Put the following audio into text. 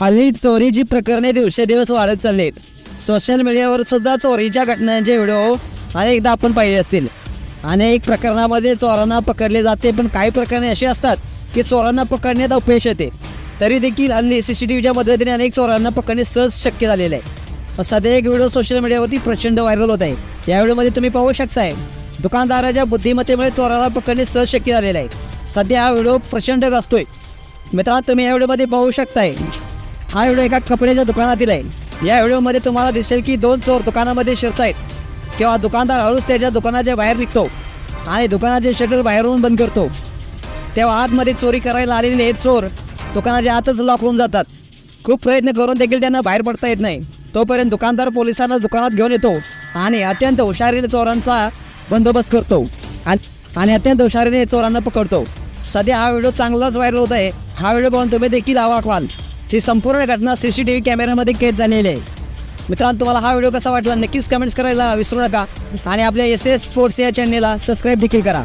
हल्ली चोरीची प्रकरणे दिवसेदिवस वाढत चालली आहेत सोशल मीडियावर सुद्धा चोरीच्या घटनांचे व्हिडिओ अनेकदा आपण पाहिले असतील. अनेक प्रकरणामध्ये चोरांना पकडले जाते पण काही प्रकरणे अशी असतात की चोरांना पकडण्यात अपयश येते. तरी देखील हल्ली सी सी टी व्हीच्या मदतीने अनेक चोरांना पकडणे सहज शक्य झालेलं आहे. सध्या एक व्हिडिओ सोशल मीडियावरती प्रचंड व्हायरल होत आहे. या व्हिडिओमध्ये तुम्ही पाहू शकताय दुकानदाराच्या बुद्धिमत्तेमुळे चोराला पकडणे सहज शक्य झालेलं आहे. सध्या हा व्हिडिओ प्रचंड गाजतोय मित्रांनो तुम्ही या व्हिडिओमध्ये पाहू शकताय हा व्हिडिओ एका कपड्याच्या दुकानातील आहे या व्हिडिओमध्ये तुम्हाला दिसेल की दोन चोर दुकानामध्ये शिरतायत. किंवा दुकानदार हळूच त्याच्या दुकानाच्या बाहेर निघतो आणि दुकानाचे शटर बाहेरून बंद करतो. तेव्हा आतमध्ये चोरी करायला आलेले हे चोर दुकानाच्या आतच लॉक होऊन जातात. खूप प्रयत्न करून देखील त्यांना बाहेर पडता येत नाही. तोपर्यंत दुकानदार पोलिसांना दुकानात घेऊन येतो आणि अत्यंत हुशारीने चोरांचा बंदोबस्त करतो. आणि आणि अत्यंत हुशारीने चोरांना पकडतो. सध्या हा व्हिडिओ चांगलाच व्हायरल होत आहे. हा व्हिडिओ पाहून तुम्ही देखील आवाक व्हाल ही संपूर्ण घटना सी सी टी व्ही कॅमेऱ्यामध्ये कैद झालेली आहे. मित्रांनो तुम्हाला हा व्हिडिओ कसा वाटला नक्कीच कमेंट्स करायला विसरू नका. आणि आपल्या एस एस स्पोर्ट्स या चॅनलला सबस्क्राईब देखील करा.